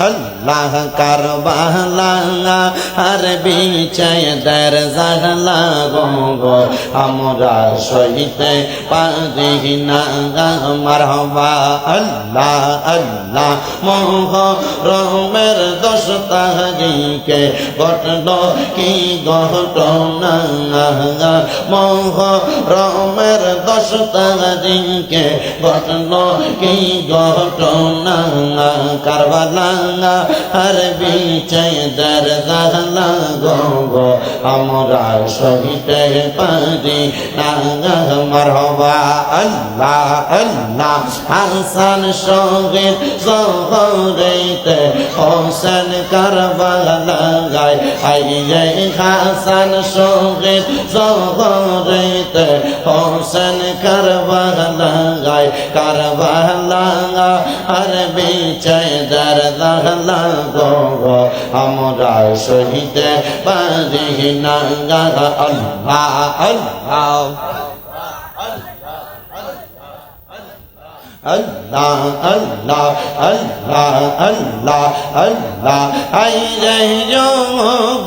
আল্লাহ কারবালা আর বিচয় দর জাহলা গো আমরা সহিতে পারি না মারহবা আল্লাহ আল্লাহ মোহ রমের দশ তাহারিকে ঘটল কি ঘটনা মোহ রমের দশ তাহারিকে ঘটল কি ঘটনা কারবালা আর বিচয় দর জাহলা গো আমরা সহিতে পারি না মারহবা। আল্লাহ আল্লাহ, হাসান সংগীত জহরেতে হোসেন কারবালা গায়। আইয়ে হাসান সংগীত জহরেতে হোসেন কারবালা গায়। কারবালা আর বিচয় দর দহলা গো আমরা সহিতে পারি না আল্লাহ আল্লাহ। আল্লাহ আল্লাহ আল্লাহ আল্লাহ আল্লাহ। আই রে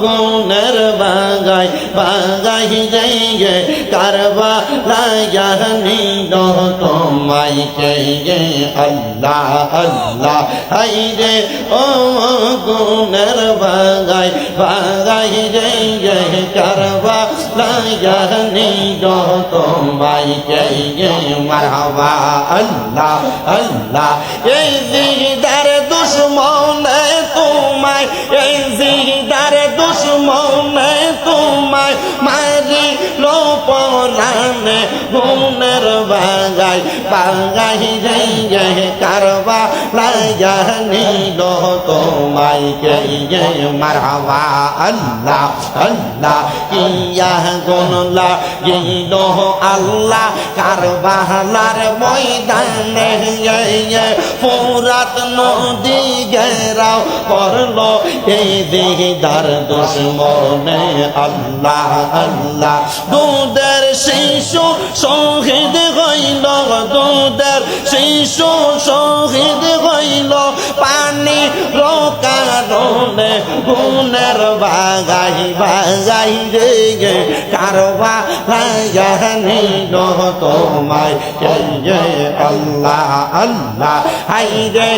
গুণের বাগাই বাগাই যাই গে কারবা লাগানি দো তোমায় কে গে। আল্লাহ আল্লাহ। আই রে ও গুণের বাগাই বাগাই যাই গে কারবা লাগানি দো তোমায় কে গে মারহাবা? আল্লাহ আল্লাহ, এই জিদার দুশ্মনে তোমায়, এই জিদার দুশ্মনে তোমায় মারি লো পরানে গুণের বাগাই বাগাই যাই যাই কারবা লাগানি লো তোমায় কে গে মারহাবা আল্লাহ আল্লাহ ইয়া গুনলা গিল আল্লাহ কারবালার ময়দানে ফুরাত নদী গেরাও করল এই দিদার দুশ্মনে আল্লাহ আল্লাহ দুধের শিশু শহীদ হইল দুধের শিশু শহীদ হইল রোকারণে গুণের বাগাই বাগাই রে গে, কারবা লাগানি তোমায়। কে আল্লাহ আল্লাহ, হাই রে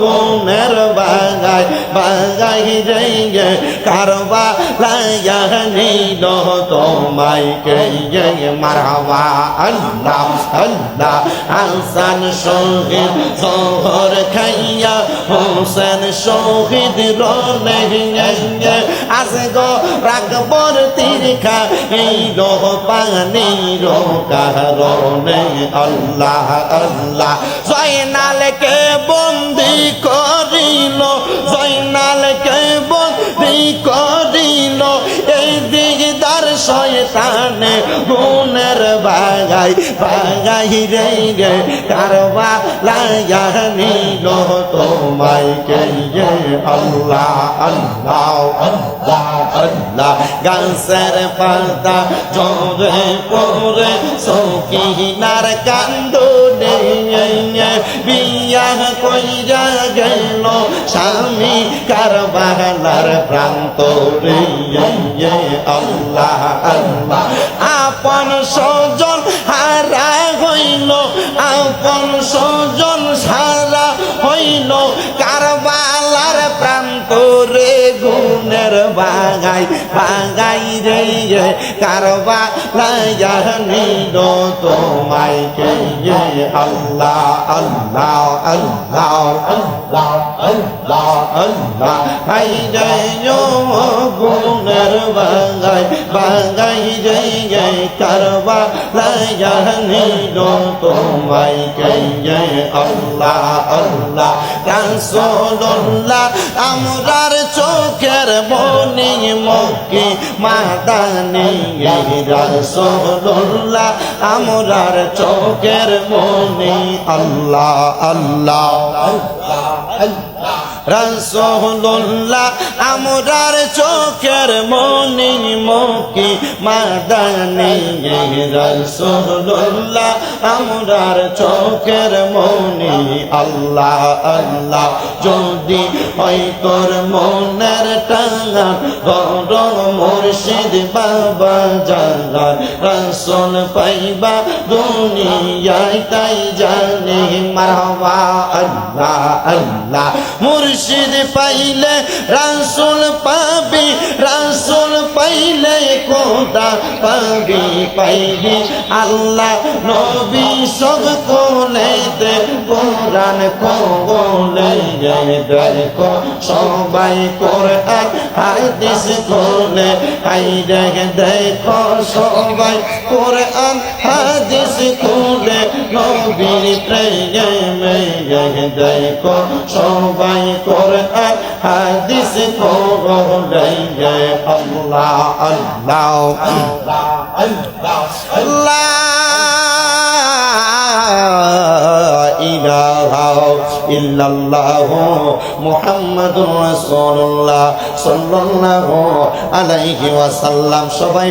গুণের বাগাই বাগাই রে গে, কারবা লাগানি তোমায়। কে মারহাবা, আল্লাহ আল্লাহ, হাসান শহীদ, জহর খাইয়া হোসেন শহীদ রনে আজ গো রাগবর তীরখা এই রো পানি রো কারণে আল্লাহ আল্লাহ জয়নালকে বন্দি করিল জয়নালকে বন্দি করিল এই দিগদার শয়তানে গুণের বাগাই বাগাই রে গে কারবা লাগানিল তোমায় কে গে আল্লাহ আল্লাহ আল্লাহ আল্লাহ। গাছের পাতা জোরে পরে সকিনার কান্দনে বিয়া কইরা গেল। স্বামী কারবালার প্রান্ত রে আল্লাহ আল্লাহ। আপন সজন বাগাই বাগাই রে কারবা লাগানিল তোমায় কে আল্লাহ আল্লাহ আল্লাহ আল্লাহ আল্লাহ আল্লাহ। হাই রে গুণের বাগাই বাগাই রে কারবা লাগানিল তোমায় কে আল্লাহ আল্লাহ, রাসূলুল্লাহ, আমরার চোখের মনি মক্কি মাদানি রাসূলুল্লাহ আমরার চোখের মনি। আল্লাহ আল্লাহ আল্লাহ। রসুল্লাহ আমরার চোখের মনি মুখি মাদানি রসুল্লাহ আমরার চোখের মনি আল্লাহ আল্লাহ। যদি হয় তোর মনের টাঙা মুর্শিদ বাবা জাগা রসুল পাইবা দুনিয়ায়, তাই জানে মারহাবা আল্লাহ আল্লাহ। মুর্শিদ পাইলে রাসুল পাবি রাসুল কোদা পাবি পাইবি আল্লাহ নবী সব কোলে দে, কোরআন কোলে দেখো সবাই কোরআন হাদিস কোলে আই দেখে দেখো, সবাই কোরআন হাদিস কোলে নবীর প্রেমে দেখো সবাই কোরআন হাদিস কোলে আল্লাহ আল্লাহ আল্লাহ আল্লাহ। ইলাহা ইল্লাল্লাহ মুহাম্মাদুর রাসূলুল্লাহ সাল্লাল্লাহু আলাইহি ওয়াসাল্লাম। সবাই